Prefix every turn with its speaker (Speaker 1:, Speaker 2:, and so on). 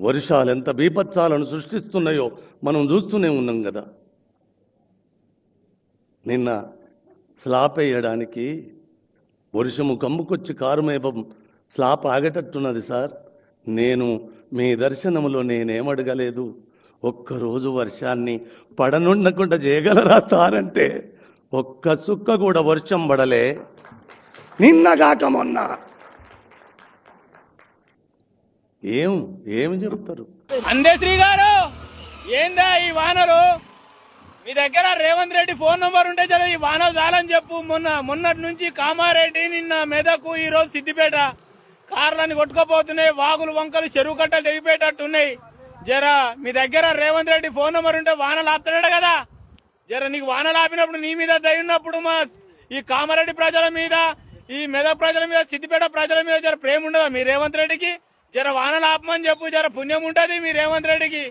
Speaker 1: వర్షాలు ఎంత బీభత్సాలను సృష్టిస్తున్నాయో మనం చూస్తూనే ఉన్నాం కదా. నిన్న స్లాప్ వేయడానికి వర్షము కమ్ముకొచ్చి కారుమేపం స్లాప్ ఆగేటట్టున్నది సార్. నేను మీ దర్శనంలో నేనేమడగలేదు. ఒక్కరోజు వర్షాన్ని పడనుండకుండా చేయగలరా సార్ అంటే ఒక్క సుక్క కూడా వర్షం పడలే. నిన్నగాక మొన్న ఏం ఏమి చెప్తారు?
Speaker 2: అందేశ్రీ గారు ఏందా ఈ వానరు? మీ దగ్గర రేవంత్ రెడ్డి ఫోన్ నంబర్ ఉంటే జర ఈ వానరు చాలని చెప్పు. మొన్న మొన్నటి నుంచి కామారెడ్డి నిన్న మెదకు ఈ రోజు సిద్దిపేట కార్లని కొట్టుకుపోతున్నాయి. వాగులు వంకలు చెరువు కట్టలు తెగిపోయేటట్టున్నాయి. జర మీ దగ్గర రేవంత్ రెడ్డి ఫోన్ నంబర్ ఉంటే వానలు ఆపుతాడు కదా. జర నీకు వానలు ఆపినప్పుడు నీ మీద దయ ఉన్నప్పుడు మా ఈ కామారెడ్డి ప్రజల మీద ఈ మెదక్ ప్రజల మీద సిద్దిపేట ప్రజల మీద జర ప్రేమ ఉండదా మీ రేవంత్ రెడ్డికి? జర వానలు ఆపమని చెప్పు జర పుణ్యం ఉంటది మీ రేవంత్ రెడ్డికి.